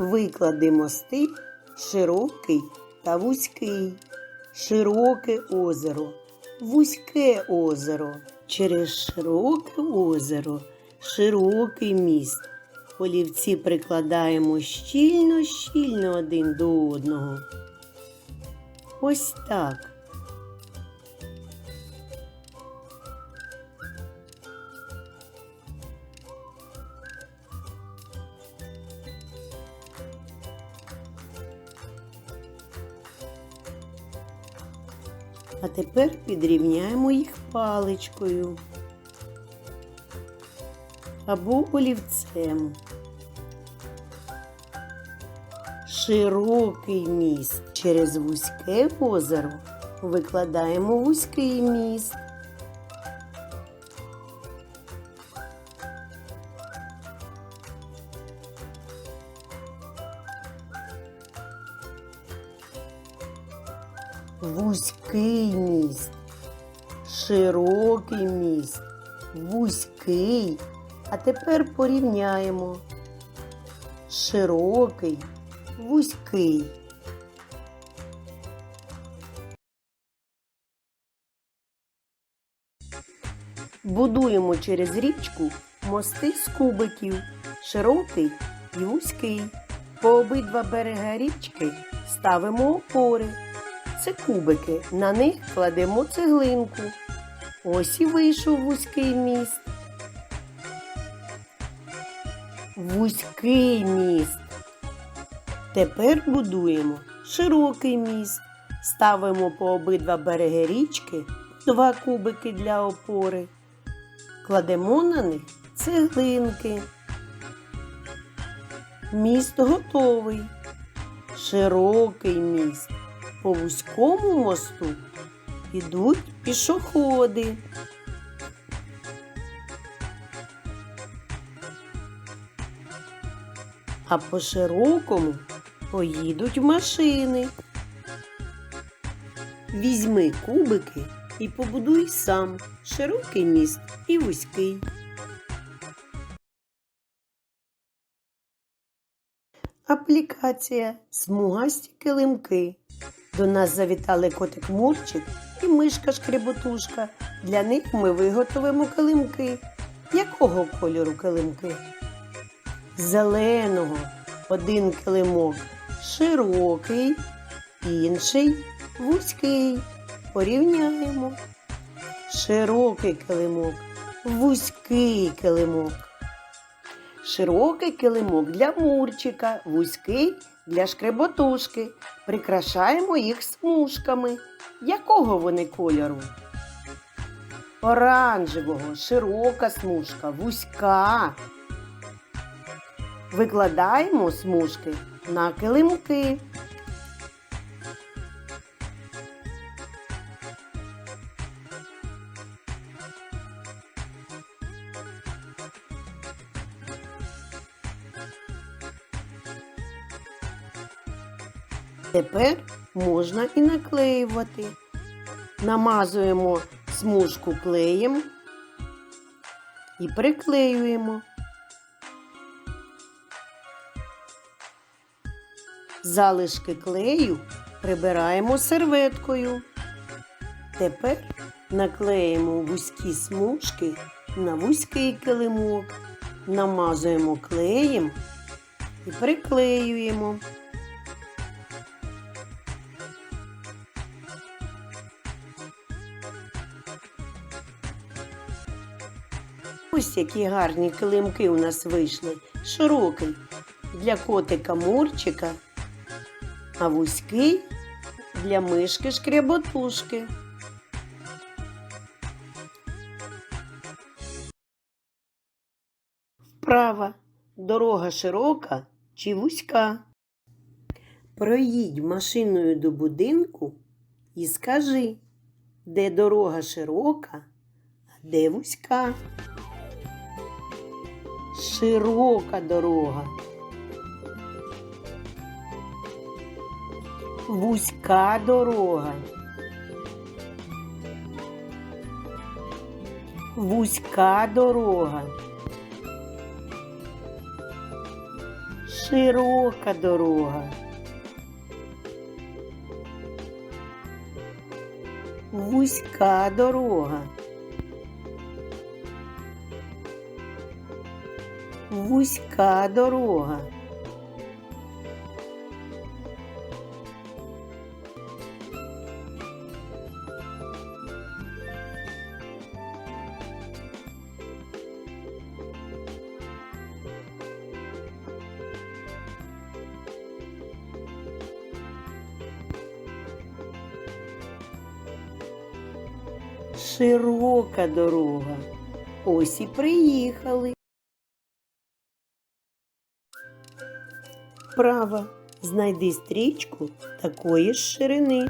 Виклади мости широкий та вузький. Широке озеро, вузьке озеро. Через широке озеро, широкий міст. Олівці прикладаємо щільно, щільно один до одного. Ось так. А тепер підрівняємо їх паличкою або олівцем. Широкий міст через вузьке озеро викладаємо вузький міст. Вузький міст, широкий міст, вузький. А тепер порівняємо. Широкий, вузький. Будуємо через річку мости з кубиків, широкий і вузький. По обидва берега річки ставимо опори. Це кубики, на них кладемо цеглинку. Ось і вийшов вузький міст. Вузький міст. Тепер будуємо широкий міст. Ставимо по обидва береги річки два кубики для опори. Кладемо на них цеглинки. Міст готовий. Широкий міст. По вузькому мосту ідуть пішоходи. А по широкому поїдуть машини. Візьми кубики і побудуй сам широкий міст і вузький. Аплікація Смугасті килимки. До нас завітали котик Мурчик і мишка Шкреботушка. Для них ми виготовимо килимки. Якого кольору килимки? Зеленого. Один килимок широкий, інший вузький. Порівняємо. Широкий килимок, вузький килимок. Широкий килимок для мурчика, вузький для шкреботушки. Прикрашаємо їх смужками. Якого вони кольору? Оранжевого, широка смужка, вузька. Викладаємо смужки на килимки. Тепер можна і наклеювати. Намазуємо смужку клеєм і приклеюємо. Залишки клею прибираємо серветкою. Тепер наклеїмо вузькі смужки на вузький килимок, намазуємо клеєм і приклеюємо. Ось які гарні килимки у нас вийшли. Широкий для котика Мурчика, а вузький для мишки шкряботушки. Вправа. Дорога широка чи вузька. Проїдь машиною до будинку і скажи, де дорога широка, а де вузька. Широка дорога. Вузька дорога. Вузька дорога. Широка дорога. Вузька дорога. Вузька дорога. Широка дорога. Ось і приїхали. Права. Знайди стрічку такої ж ширини.